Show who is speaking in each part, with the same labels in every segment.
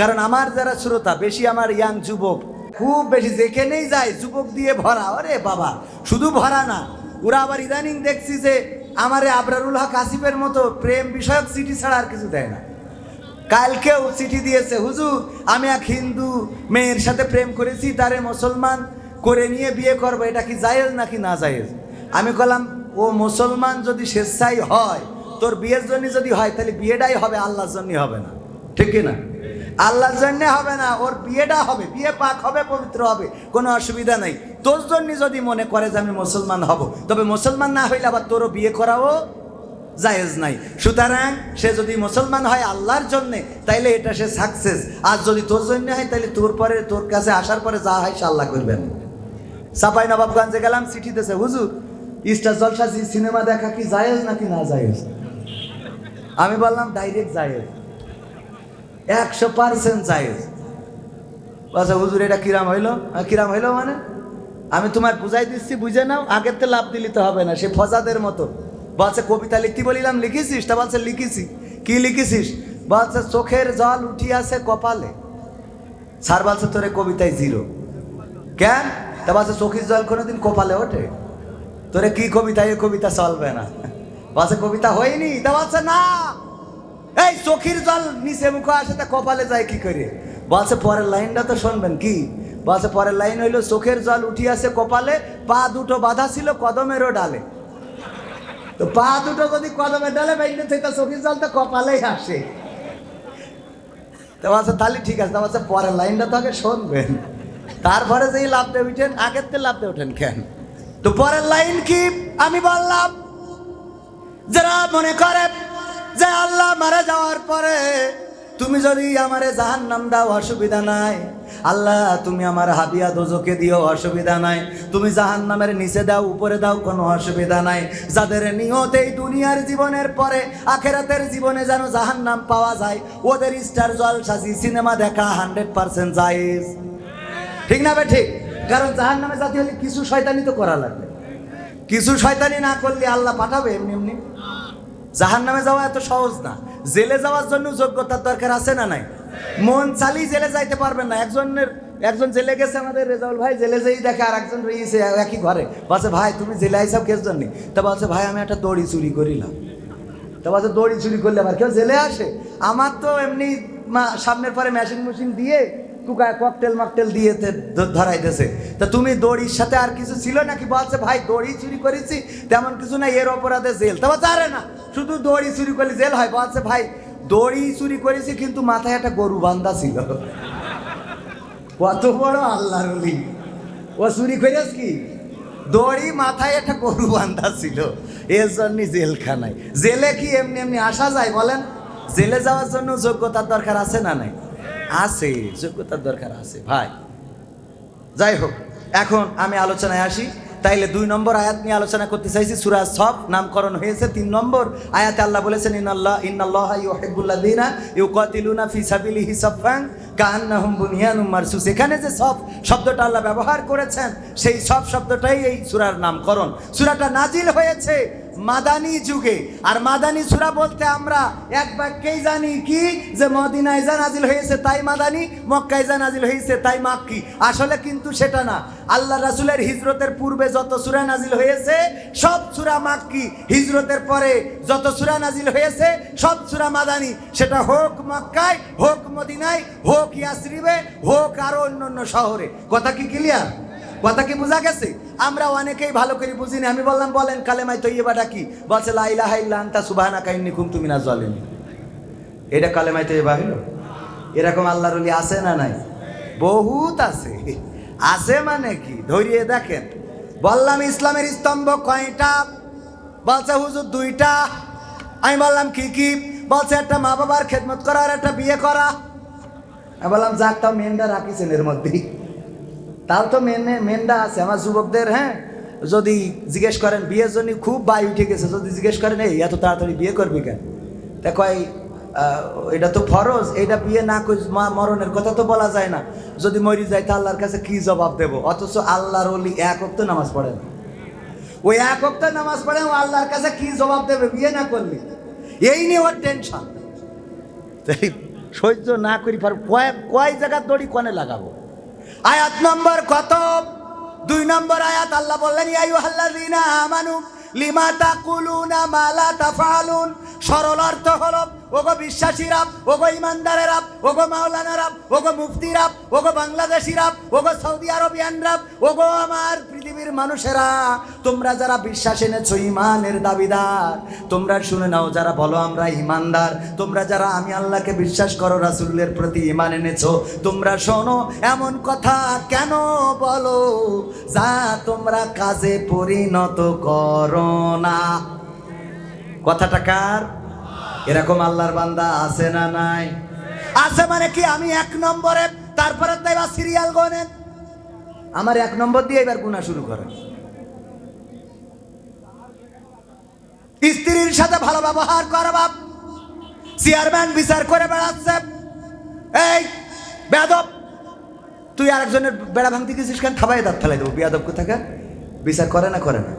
Speaker 1: কারণ আমার যারা শ্রোতা, বেশি আমার ইয়াং যুবক, খুব বেশি যেখানেই যায় যুবক দিয়ে ভরা। আরে বাবা, শুধু ভরা না, ওরা আবার ইদানিং দেখছি যে আমারে আবরারুল হক আসিফের মতো প্রেম বিষয়ক চিঠি ছাড়া আর কিছু দেয় না। কালকেও চিঠি দিয়েছে, হুজুর, আমি এক হিন্দু মেয়ের সাথে প্রেম করেছি, তারে মুসলমান করে নিয়ে বিয়ে করব, এটা কি জায়েজ নাকি না জায়েজ? আমি বললাম, ও মুসলমান যদি স্বেচ্ছাই হয়, তোর বিয়ের জন্য যদি হয়, তাহলে বিয়েটাই হবে, আল্লাহর জন্যই হবে না। ঠিক না? আল্লাহর জন্য হবে না, ওর বিয়েটা হবে, বিয়ে পাক হবে, পবিত্র হবে, কোনো অসুবিধা নাই। তোর জন্য যদি মনে করে যে আমি মুসলমান হব, তবে মুসলমান না হইলে আবার তোরও বিয়ে করাও জায়েজ নাই। সুতরাং সে যদি মুসলমান হয় আল্লাহর জন্যে, তাইলে এটা সে সাকসেস আর যদি তোর জন্য হয় তাহলে তোর পরে, তোর কাছে আসার পরে যা হয় সে আল্লাহ করবেন। সাপাই নবাবগঞ্জে গেলাম, চিঠি দিয়েছে হুজুর স্টার জলসা সিনেমা দেখা কি জায়েজ নাকি না জায়েজ? আমি বললাম, ডাইরেক্ট জায়েজ। একশো পার্সেন্ট জায়েজ। আচ্ছা হুজুর এটা কিরাম হইল? আহ, কিরাম হইল মানে? আমি তোমার বুঝাই দিচ্ছি বুঝে নাও আগের তো লাভ দিলে তো হবে না সে ফজাদের মতো। বলছে কবিতা লিখতে বলিলাম লিখেছিস? তা বলছে লিখেছি। কি লিখেছিস? বলছে চোখের জল উঠিয়াছে কপালে। স্যার বলছে তোরে কবিতায় জিরো। কেন? তা বলছে চোখের জল কোনোদিন কপালে ওঠে। তোরে কি কবিতা এই কবিতা চলবে না। বলছে কবিতা হয়নি। তা বলছে না! এই চোখের জল নিচে মুখে আসে, তা কপালে যায় কি করে? বলছে, পরের লাইনটা তো শুনবেন কি? বলছে, পরের লাইন হইল চোখের জল উঠিয়াছে কপালে, পা দুটো বাধা ছিল কদমেরও ডালে। তো পা দুটো যদি কদমের ডালে বাইরে থেকে চোখের জল তো কপালেই আসে। তো বলছে, তাহলে ঠিক আছে। তা বলছে, পরের লাইনটা তো আগে শুনবেন। তারপরে যেই লাভতে উঠেন, আগের থেকে লাভতে ওঠেন কেন? তো পরের লাইন কি? আমি বললাম, যারা মনে করে যে আল্লাহ মারা যাওয়ার পরে তুমি যদি আমারে জাহান নাম দাও, অসুবিধা নাই। আল্লাহ, তুমি আমার হাবিয়া দোজকে দিও, অসুবিধা নাই। তুমি জাহান নামের নিচে দাও, উপরে দাও, কোনো অসুবিধা নাই। যাদের নিহত এই দুনিয়ার জীবনের পরে, আখেরাতের জীবনে যেন জাহান নাম পাওয়া যায়, ওদের স্টার জল সাজি সিনেমা দেখা হান্ড্রেড পার্সেন্ট জায়েজ। ঠিক না ঠিক? কারণ জাহান নামে জাতি হলে কিছু শয়তানি তো করা লাগবে। কিছু শয়তানি না করলে আল্লাহ পাঠাবে এমনি এমনি? জাহান নামে যাওয়া এত সহজ না। জেলে যাওয়ার জন্য যোগ্যতার দরকার আছে না নাই? মন চালিয়ে জেলে যাইতে পারবেন না। একজনের একজন জেলে গেছে আমাদের রেজাউল ভাই, জেলে যেই দেখে আর একজন রয়েছে একই ঘরে। বলছে, ভাই, তুমি জেলে আইসাব কেস জন্য তা বলছে, ভাই, আমি একটা দড়ি চুরি করিলাম। তা বলছে, দড়ি চুরি করলে আবার কেউ জেলে আসে? আমার তো এমনি সামনের পরে মেশিন মেশিন দিয়ে কুকা ককটেল মকটেল দিয়ে ধরাইতেছে। তা তুমি দড়ির সাথে আর কিছু ছিল নাকি? বলছে, ভাই, দড়ি চুরি করেছি, তেমন কিছু না এর অপরাধে জেল। তা বলছে, আরে না শুধু দড়ি চুরি করলে জেল হয়, বলছে ভাই, দড়ি চুরি করেছি কিন্তু মাথায় একটা গরু বান্ধা ছিল। কত বড় আল্লাহর অলি ও চুরি করেছ কি? দড়ি মাথায় একটা গরু বান্ধা ছিল। এর জন্যই জেলখানায়। জেলে কি এমনি এমনি আসা যায় বলেন? জেলে যাওয়ার জন্য যোগ্যতার দরকার আছে না নাই? আছে, যোগ্যতার দরকার আছে। ভাই, যাই হোক, এখন আমি আলোচনায় আসি। তাইলে দুই নম্বর আয়াত নিয়ে আলোচনা করতে চাইছি। সুরা সব নামকরণ হয়েছে তিন নম্বর। আয়াতে আল্লাহ বলেছেন ইনাল্লাহ ইন্নাল্লাহ ইউহিব্বুল্লাযিনা ইউকাতিলুনা ফি সাবিলিহি সাফান কাহান্নাহুম বুনিয়ানুম মারসুস। এখানে যে সব শব্দটা আল্লাহ ব্যবহার করেছেন, সেই সব শব্দটাই এই সুরার নামকরণ। সুরাটা নাজিল হয়েছে মাদানী যুগে। আর মাদানী সূরা বলতে আমরা এক বাক্যেই জানি কি? যে মদিনায় যা নাজিল হয়েছে তাই মাদানী, মক্কায় যা নাজিল হয়েছে তাই মাক্কি। আসলে কিন্তু সেটা না। আল্লাহ রাসূলের হিজরতের পূর্বে যত সূরা নাজিল হয়েছে, সব সূরা মাক্কি। হিজরতের পরে যত সূরা নাজিল হয়েছে, সব সূরা মাদানী। সেটা হোক মক্কায়, হোক মদিনায়, হোক ইয়াসরিবে, হোক আরও অন্য অন্য শহরে। কথা কি ক্লিয়ার কথা কি বোঝা গেছে? আমরা অনেকেই ভালো করে বুঝিনি আমি বললাম, বলেন কালেমাই তৈবাটা কি? বলছে লাইলাহা ইল্লা আনতা সুবহানাকা ইন্নী কুনতু মিনাজ জালিমিন। এটা কালেমাই তৈবা হলো এরকম আল্লাহর আছে না নাই? বহুত আছে। আছে মানে কি? ধরিয়ে দেখেন। বললাম, ইসলামের স্তম্ভ কয়টা? বলছে, হুজুর, দুইটা। আমি বললাম, কি কি? বলছে, একটা মা বাবার খেদমত করা আর একটা বিয়ে করা। আমি বললাম, যাক, তাও মেনটা রাখিছেন এর মধ্যেই। তাও তো মেনে মেনটা আছে। আমার যুবকদের হ্যাঁ যদি জিজ্ঞেস করেন, বিয়ের জন্য খুব বাই উঠে গেছে, যদি জিজ্ঞেস করেন, এই, এত তাড়াতাড়ি বিয়ে করবি কেন? তা কয় এটা তো ফরজ, এটা বিয়ে না মা, মরণের কথা তো বলা যায় না। যদি মরি যায়, তা আল্লাহর কাছে কি জবাব দেবো? অথচ আল্লাহর অলি এক অক্ত নামাজ পড়ে না। ওই এক অক্ত নামাজ পড়ে, ও আল্লাহর কাছে কি জবাব দেবে? বিয়ে না করলে। এই নিয়ে ওর টেনশন সহ্য না করি, পার কয় কয় জায়গার দড়ি কনে লাগাবো। আয়াত নম্বর কত? দুই নম্বর আয়াত আল্লাহ বললেন ইয়াইয়ুহাল্লাযীনা আমানু, লিমা তা তাকুলুনা মালা তা ফালুন সরল অর্থ হলো, ওগো বিশ্বাসীরা ওগো ইমানদারেরা ওগো মাওলানারা ওগো মুফতিরা ওগো বাংলাদেশিরা ওগো সৌদি আরবিয়ান আরবিয়ানরা ওগো আমার পৃথিবীর মানুষেরা, তোমরা যারা বিশ্বাস এনেছো ইমানের দাবিদার, তোমরা শুনে নাও, যারা বলো আমরা ইমানদার তোমরা যারা আমি আল্লাহকে বিশ্বাস করো, রাসূলের প্রতি ইমান এনেছো, তোমরা শোনো, এমন কথা কেন বলো যা তোমরা কাজে পরিণত করো না? কথাটা কার? এরকম আল্লাহর বান্দা আছে না নাই? আছে মানে কি আমি এক নম্বরে তারপরে তাই এবার সিরিয়াল গনেন। আমার এক নম্বর দিয়ে এবার গুণা শুরু করে। স্ত্রীর সাথে ভালো ব্যবহার করা বাপ। চেয়ারম্যান বিচার করে বেড়াচ্ছে। এই বেদব তুই আরেকজনের বেড়া ভাঙতে গেছিস কেন? থাবাই দাঁত ফেলাই দেবো। বিয়াদব কোথাকে বিচার করে না করে না।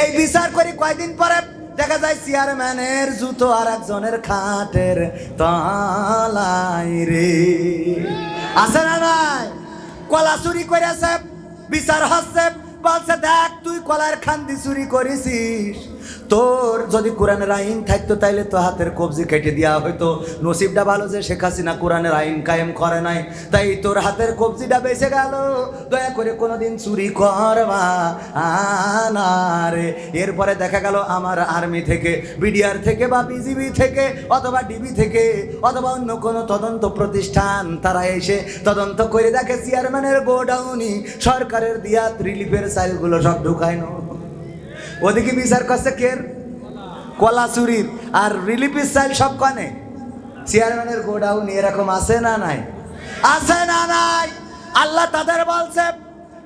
Speaker 1: এই বিচার করি কয়দিন পরে? দেখা যায় চেয়ারম্যানের জুতো আর একজনের খাটের তালাই রে। আছে না নাই? কলা চুরি করেছে বিচার হচ্ছে বলছে দেখ তুই কলার খান্দি চুরি করেছিস। তোর যদি কোরআনের আইন থাকতো, তাইলে তো হাতের কবজি কেটে দেওয়া হয়তো নসিবটা ভালো যে শেখ হাসিনা কোরআনের আইন কায়েম করে নাই, তাই তোর হাতের কবজিটা বেঁচে গেল। দয়া করে কোনোদিন চুরি করবা আনারে এরপরে দেখা গেল আমার আর্মি থেকে, বিডিআর থেকে বা বিজিবি থেকে, অথবা ডিবি থেকে, অথবা অন্য কোনো তদন্ত প্রতিষ্ঠান, তারা এসে তদন্ত করে দেখে চেয়ারম্যানের গোডাউনি সরকারের দিয়াত রিলিফের সাইলগুলো সব ঢুকায় না। ওদিকে বিচার করছে কের কলা চুরির। আর রিলিফের সাইল সব কনে? চেয়ারম্যানের গোডাউন এরকম আছে না নাই? আছে না নাই? আল্লাহ তাদের বলছে,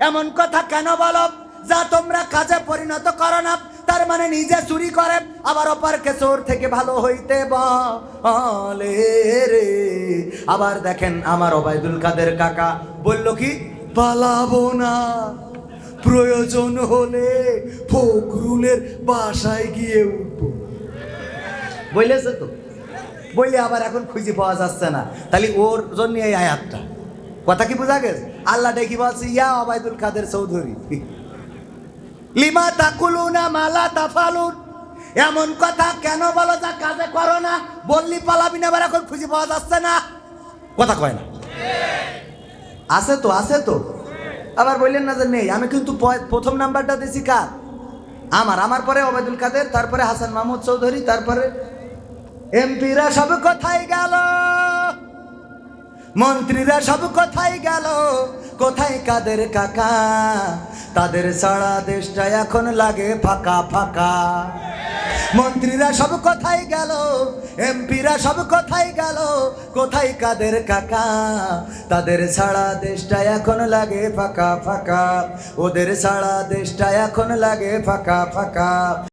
Speaker 1: এমন কথা কেন বলো? যা তোমরা কাজে পরিণত করো না, তার মানে নিজে চুরি করে, আবার অপারকে চোর থেকে ভালো হইতে বলে রে। আবার দেখেন আমার ওবায়দুল কাদের কাকা বলল কি, পালাবো না। প্রয়োজন হলে ফখরুলের বাসায় গিয়ে উঠবো। বলেছে তো? বইলে আবার এখন খুঁজে পাওয়া যাচ্ছে না। তাহলে ওর জন্য এই আয়াতটা। কথা কি বোঝা গেছে? আল্লাহ ডেকে বলছে, ইয়া অবায়দুল কাদের চৌধুরী, লিমা তাকুলুনা মালা তাফালুন। এমন কথা কেন বলো যা কাজে করো না? বললি পালাবি না, আবার এখন খুঁজে পাওয়া যাচ্ছে না। কথা কয় না। আছে তো আছে তো। আবার বললেন না যে নেই। আমি কিন্তু প্রথম নাম্বারটা দিছি কার? আমার। আমার পরে ওবায়দুল কাদের, তারপরে হাসান মাহমুদ চৌধুরী, তারপরে এমপিরা সব কোথায় গেল? মন্ত্রীরা সব কোথায় গেল? কোথায় কাদের কাকা? তাদের সারা দেশটা এখন লাগে ফাঁকা ফাঁকা। মন্ত্রীরা সব কোথায় গেল, এমপিরা সব কোথায় গেল, কোথায় কাদের কাকা? তাদের ছাড়া দেশটা এখন লাগে ফাঁকা ফাঁকা, ওদের ছাড়া দেশটা এখন লাগে ফাঁকা ফাঁকা।